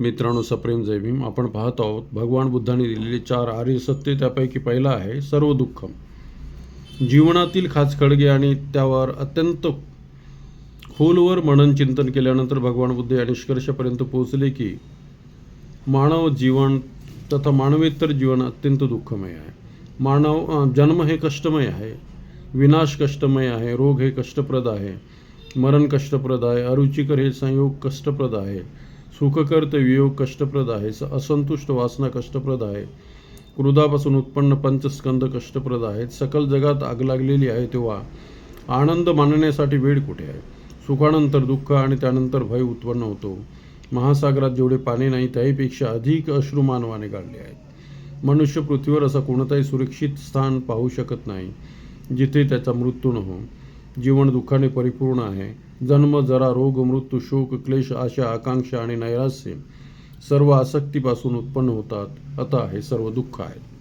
मित्रांनो सप्रेम जय भीम. आपण पाहत आहोत भगवान बुद्धांनी दिलेले चार आर्य सत्य त्यापैकी पहिला आहे सर्व दुःखम जीवनातील खाचखळगे आणि त्यावर अत्यंत खोलवर मनन चिंतन केल्यानंतर भगवान बुद्ध या निष्कर्षापर्यंत पोहोचले की मानव जीवन तथा मानवेतर जीवन अत्यंत दुःखमय आहे. मानव जन्म हे कष्टमय आहे विनाश कष्टमय आहे रोग हे कष्टप्रद आहे मरण कष्टप्रद आहे अरुचिकर हे संयोग कष्टप्रद आहे. सुखकर ते वियोग कष्टप्रद आहे स- असंतुष्ट वासना कष्टप्रद आहे क्रोधापासून उत्पन्न पंचस्कंद कष्टप्रद आहेत सकल जगात आग लागलेली आहे तेव्हा आनंद मानण्यासाठी वेळ कुठे आहे? सुखानंतर दुःख आणि त्यानंतर भय उत्पन्न होतो. महासागरात जेवढे पाणी नाही त्याहीपेक्षा अधिक अश्रू मानवाने काढले आहेत. मनुष्य पृथ्वीवर असा कोणताही सुरक्षित स्थान पाहू शकत नाही जिथे त्याचा मृत्यू न हो. जीवन दुःखाने परिपूर्ण आहे. जन्म जरा रोग मृत्यू शोक क्लेश आशा आकांक्षा आणि नैराश्य सर्व आसक्तीपासून उत्पन्न होतात. आता हे सर्व दुःख आहेत.